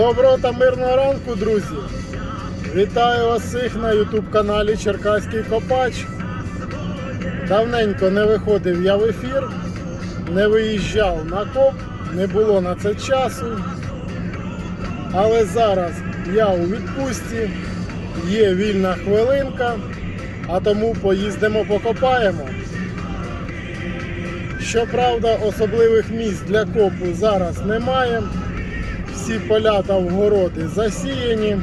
Доброго та мирного ранку, друзі! Вітаю вас всіх на YouTube каналі Черкаський Копач. Давненько не виходив я в ефір, не виїжджав на коп, не було на це часу. Але зараз я у відпустці, є вільна хвилинка, а тому поїздимо покопаємо. Щоправда, особливих місць для копу зараз немає. Всі поля та вгороди засіяні.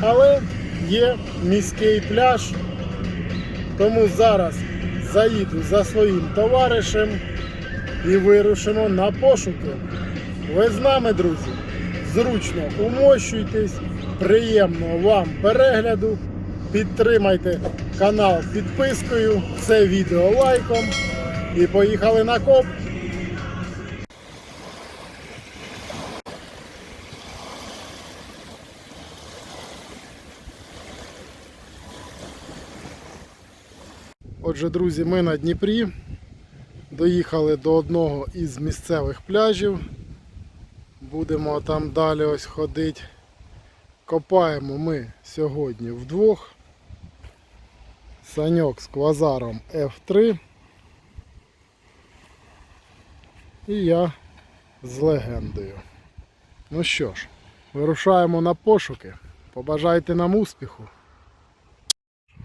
Але є міський пляж. Тому зараз заїду за своїм товаришем і вирушимо на пошуки. Ви з нами, друзі. Зручно умощуйтесь, приємного вам перегляду. Підтримайте канал підпискою, це відео лайком. І поїхали на коп. Отже, друзі, ми на Дніпрі. Доїхали до одного із місцевих пляжів. Будемо там далі ось ходити. Копаємо ми сьогодні вдвох. Саньок з квазаром F3. І я з легендою. Ну що ж, вирушаємо на пошуки. Побажайте нам успіху.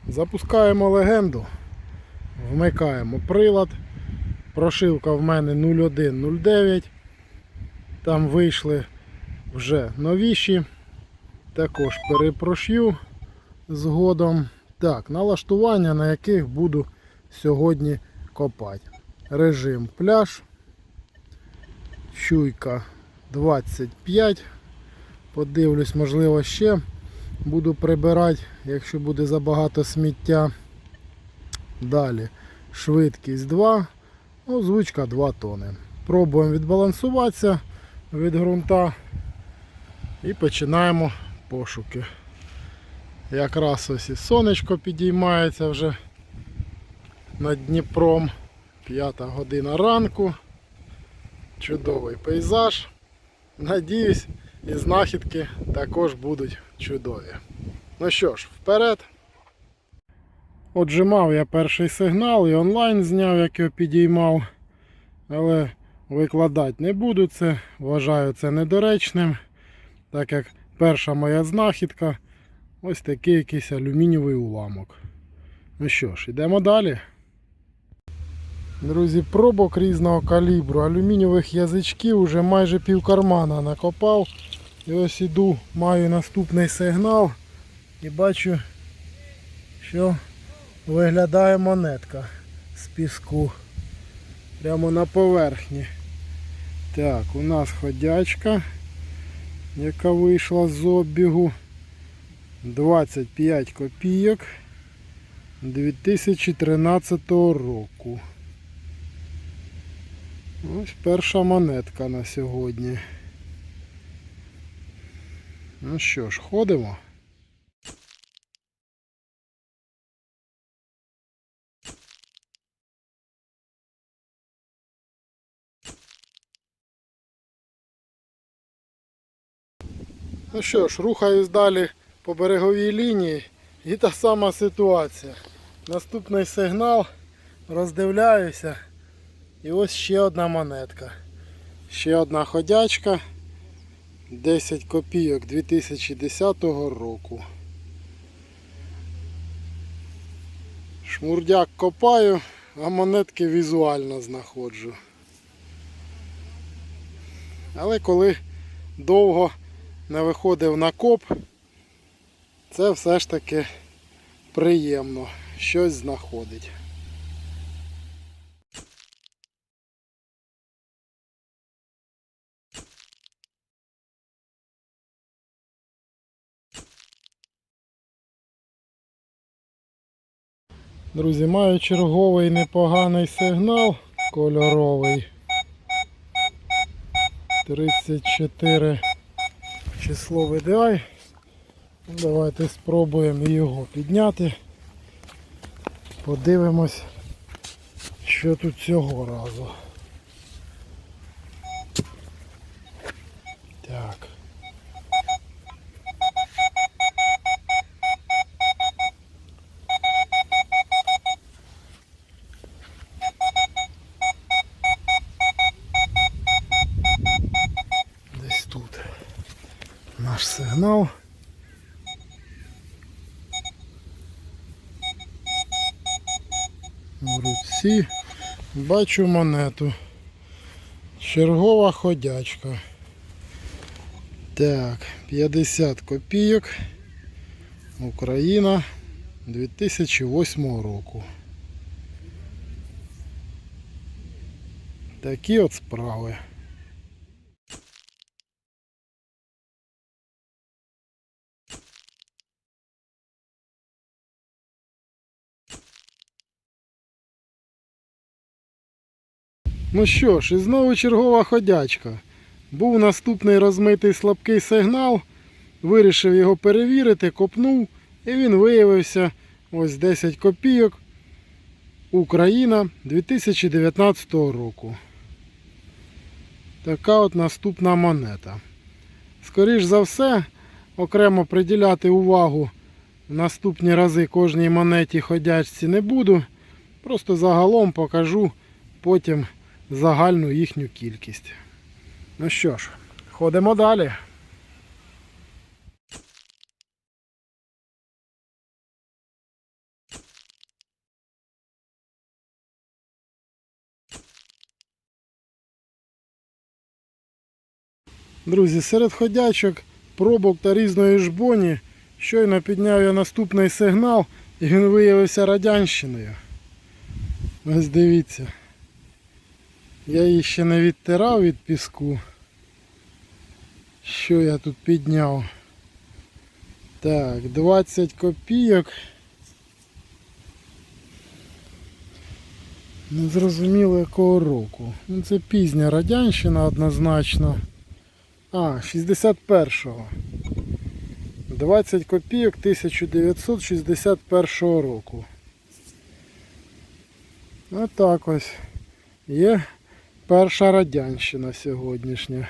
Запускаємо легенду. Вмикаємо прилад. Прошивка в мене 0109. Там вийшли вже новіші. Також перепрошью згодом. Так, налаштування, на яких буду сьогодні копати. Режим пляж. Чуйка 25. Подивлюсь, можливо, ще буду прибирати, якщо буде забагато сміття. Далі швидкість 2, ну, звичка 2 тони. Пробуємо відбалансуватися від ґрунта і починаємо пошуки. Якраз ось і сонечко підіймається вже над Дніпром. П'ята година ранку. Чудовий пейзаж. Надіюсь, і знахідки також будуть чудові. Ну що ж, вперед. Отже, мав я перший сигнал і онлайн зняв, як його підіймав. Але викладати не буду це. Вважаю це недоречним. Так як перша моя знахідка ось такий якийсь алюмінієвий уламок. Ну що ж, йдемо далі. Друзі, пробок різного калібру, алюмінієвих язичків вже майже пів кармана накопав. І ось іду, маю наступний сигнал і бачу, що виглядає монетка з піску. Прямо на поверхні. Так, у нас ходячка, яка вийшла з обігу. 25 копійок 2013 року. Ось перша монетка на сьогодні. Ну що ж, ходимо. Ну що ж, рухаюсь далі по береговій лінії і та сама ситуація. Наступний сигнал, роздивляюся. І ось ще одна монетка. Ще одна ходячка. 10 копійок 2010 року. Шмурдяк копаю, а монетки візуально знаходжу. Але коли довго не виходив на коп, це все ж таки приємно. Щось знаходить. Друзі, маю черговий непоганий сигнал кольоровий. 34 число VDI. Давайте спробуємо його підняти. Подивимось, що тут цього разу. Сигнал. В руці бачу монету. Чергова ходячка. Так, 50 копійок. Україна 2008 року. Такі от справи. Ну що ж, і знову чергова ходячка. Був наступний розмитий слабкий сигнал. Вирішив його перевірити, копнув, і він виявився ось 10 копійок. Україна 2019 року. Така от наступна монета. Скоріш за все, окремо приділяти увагу в наступні рази кожній монеті ходячці не буду. Просто загалом покажу потім загальну їхню кількість. Ну що ж, ходимо далі. Друзі, серед ходячок, пробок та різної жбоні щойно підняв я наступний сигнал і він виявився радянщиною. Ось дивіться. Я її ще не відтирав від піску. Що я тут підняв? Так, 20 копійок. Не зрозуміло якого року. Ну це пізня радянщина однозначно. А, 61-го. 20 копійок 1961 року. Отак ось. Є перша радянщина сьогоднішня.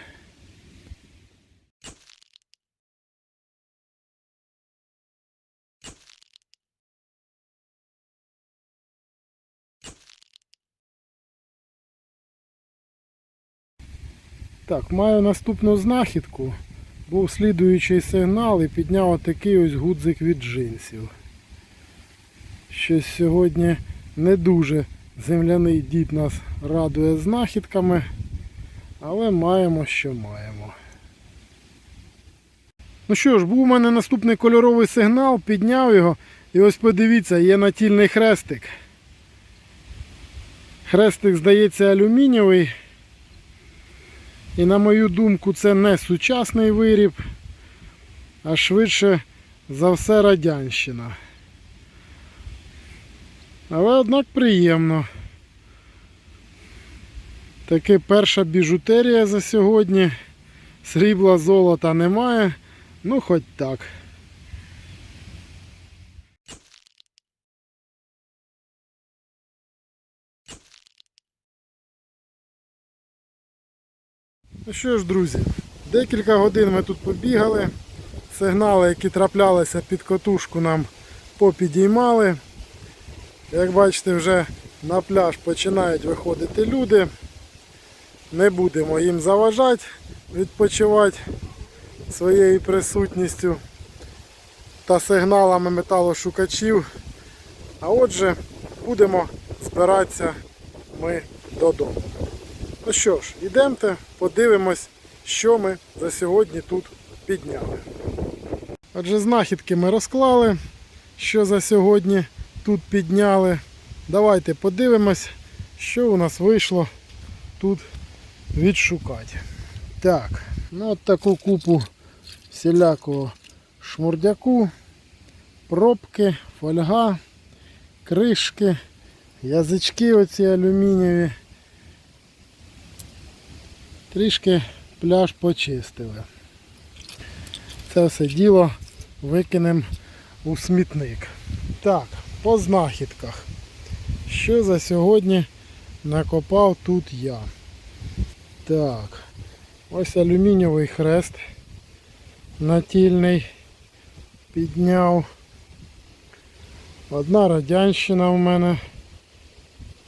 Так, маю наступну знахідку. Був слідуючий сигнал і підняв отакий ось гудзик від джинсів. Щось сьогодні не дуже земляний дід нас радує знахідками, але маємо, що маємо. Ну що ж, був у мене наступний кольоровий сигнал, підняв його і ось подивіться, є натільний хрестик. Хрестик, здається, алюмінієвий. І на мою думку, це не сучасний виріб, а швидше за все радянщина. Але однак приємно. Таки перша біжутерія за сьогодні. Срібла золота немає, ну хоч так. Ну що ж, друзі, декілька годин ми тут побігали. Сигнали, які траплялися під котушку, нам попідіймали. Як бачите, вже на пляж починають виходити люди. Не будемо їм заважати, відпочивати своєю присутністю та сигналами металошукачів. А отже, будемо збиратися ми додому. Ну що ж, йдемте, подивимось, що ми за сьогодні тут підняли. Отже, знахідки ми розклали, що за сьогодні тут підняли. Давайте подивимось, що у нас вийшло тут відшукати. Так, ну от таку купу всілякого шмурдяку, пробки, фольга, кришки, язички оці алюмінієві. Трішки пляж почистили. Це все діло викинемо у смітник. Так, по знахідках. Що за сьогодні накопав тут я? Так, ось алюмінієвий хрест натільний підняв. Одна радянщина в мене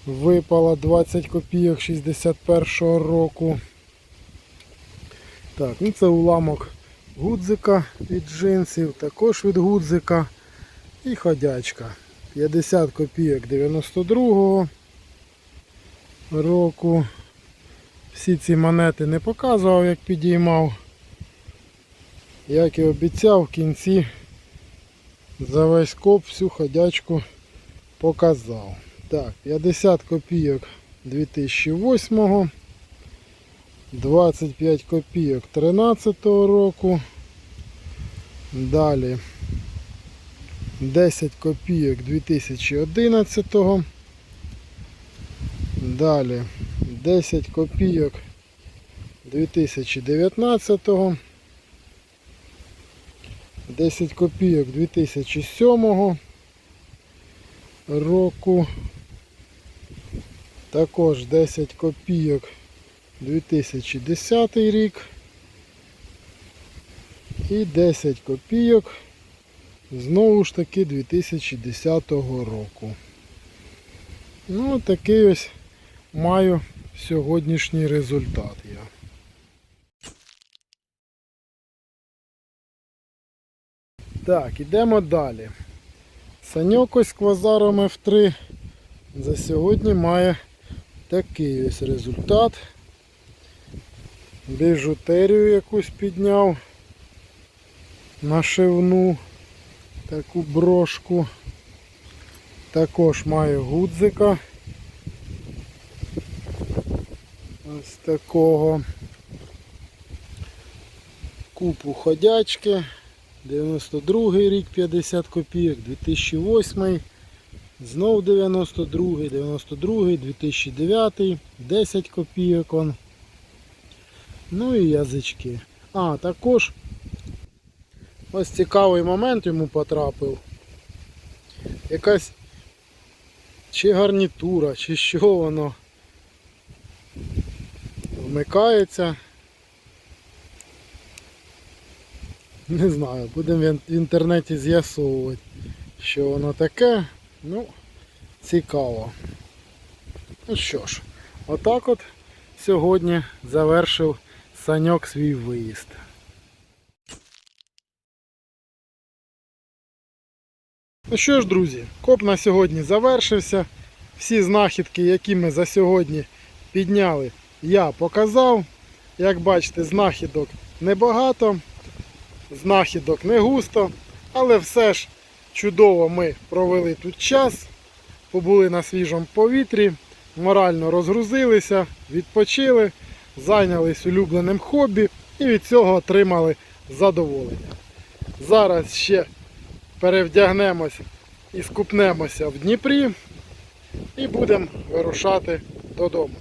випала 20 копійок 61-го року. Так, ну це уламок гудзика від джинсів, також від гудзика і ходячка. 50 копійок 92-го року. Всі ці монети не показував, як підіймав. Як і обіцяв, в кінці за весь коп всю ходячку показав. Так, 50 копійок 2008, 25 копійок 13 року. Далі 10 копійок 2011. Далі 10 копійок 2019. 10 копійок 2007 року. Також 10 копійок 2010 рік. І 10 копійок знову ж таки 2010 року. Ну, такий ось маю сьогоднішній результат я. Так, ідемо далі. Саньок ось квазаром F3 за сьогодні має такий ось результат. Біжутерію якусь підняв нашивну таку брошку. Також має гудзика. Ось такого. Купу ходячки. 92 рік 50 копійок, 2008, знов 92, 92, 2009, 10 копійок. Он. Ну і язички. А, також ось цікавий момент йому потрапив. Якась чи гарнітура, чи що воно вмикається. Не знаю, будемо в інтернеті з'ясовувати, що воно таке. Ну, цікаво. Ну що ж, отак от сьогодні завершив Саньок свій виїзд. Ну що ж, друзі, коп на сьогодні завершився. Всі знахідки, які ми за сьогодні підняли, я показав. Як бачите, знахідок небагато знахідок не густо, але все ж чудово ми провели тут час, побули на свіжому повітрі, морально розгрузилися, відпочили, зайнялись улюбленим хобі і від цього отримали задоволення. Зараз ще перевдягнемось і скупнемося в Дніпрі і будемо вирушати додому.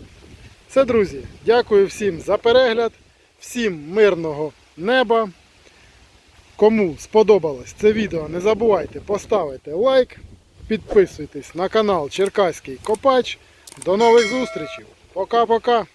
Все, друзі, дякую всім за перегляд, всім мирного неба. Кому сподобалось це відео, не забувайте поставити лайк, підписуйтесь на канал Черкаський Копач. До нових зустрічей. Пока-пока.